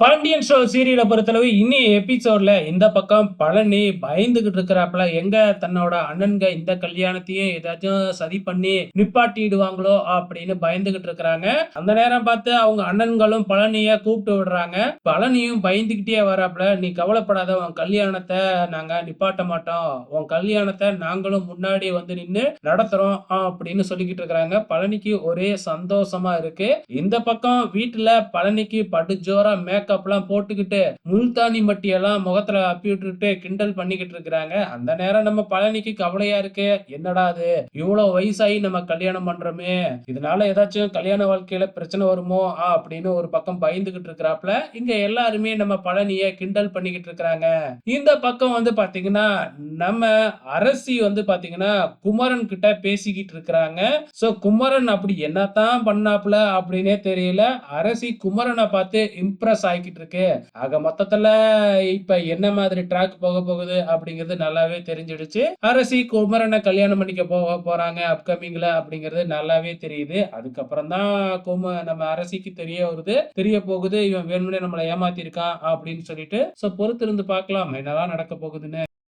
Pandian show சீரியலை பொறுத்தளவு இனி எபிசோட்ல இந்த பக்கம் பழனி பயந்துகிட்டு இருக்கிறாப்புல. எங்க தன்னோட அண்ணன்க இந்த கல்யாணத்தையும் ஏதாச்சும் சதி பண்ணி நிப்பாட்டிடுவாங்களோ அப்படின்னு பயந்துகிட்டு இருக்கிறாங்க. அந்த நேரம் பார்த்து அவங்க அண்ணன்களும் பழனிய கூப்பிட்டு விடுறாங்க. பழனியும் பயந்துகிட்டே வராப்புல நீ கவலைப்படாத உன் கல்யாணத்தை நாங்க நிப்பாட்ட மாட்டோம். உன் கல்யாணத்தை நாங்களும் முன்னாடி வந்து நின்று நடத்துறோம் அப்படின்னு சொல்லிக்கிட்டு இருக்கிறாங்க. பழனிக்கு ஒரே சந்தோஷமா இருக்கு. இந்த பக்கம் வீட்டுல பழனிக்கு படுஜோரா மேக்கப்லாம் போட்டுக்கிட்டு முல்தானி மட்டி எல்லாம் முகத்துல அப்பி விட்டுக்கிட்டு கிண்டல் பண்ணிக்கிட்டு இருக்கிறாங்க. அந்த நேரம் நம்ம பழனிக்கு கவலையா இருக்கு. என்னடா அது? இவ்வளவு வயசாகி நம்ம கல்யாணம் பண்றோமே. இதனால ஏதாச்சும் கல்யாண வாழ்க்கையில பிரச்சனை வருமோ? ஆ, அப்படின்னு ஒரு பக்கம் பயந்துகிட்டு இருக்கிறாப்ல இங்க எல்லாருமே நம்ம பழனிய கிண்டல் பண்ணிக்கிட்டு இருக்கிறாங்க. இந்த பக்கம் வந்து பாத்தீங்கன்னா நம்ம அரசி வந்து பாத்தீங்கன்னா குமரன் கிட்ட பேசிக்கிட்டு இருக்கிறாங்க. சோ குமரன் அப்படி என்னத்தான் பண்ணாப்ல அப்படின்னே தெரியல. அரசி குமரனை பார்த்து இம்ப்ரெஸ் ஆகிக்கிட்டு இருக்கு ஆக மொத்தத்துல இப்ப என்ன மாதிரி ட்ராக் போக போகுது அப்படிங்கிறது நல்லாவே தெரிஞ்சிடுச்சு. அரசி குமரனை கல்யாணம் பண்ணிக்க போக போறாங்க அப்கமிங்ல அப்படிங்கிறது நல்லாவே தெரியுது. அதுக்கப்புறம் தான் கும நம்ம அரசிக்கு தெரிய வருது. தெரிய போகுது இவன் வேணும்னே நம்மளை ஏமாத்திருக்கான் அப்படின்னு சொல்லிட்டு. சோ பொறுத்திருந்து பார்க்கலாம் என்னதான் நடக்க போகுதுன்னு.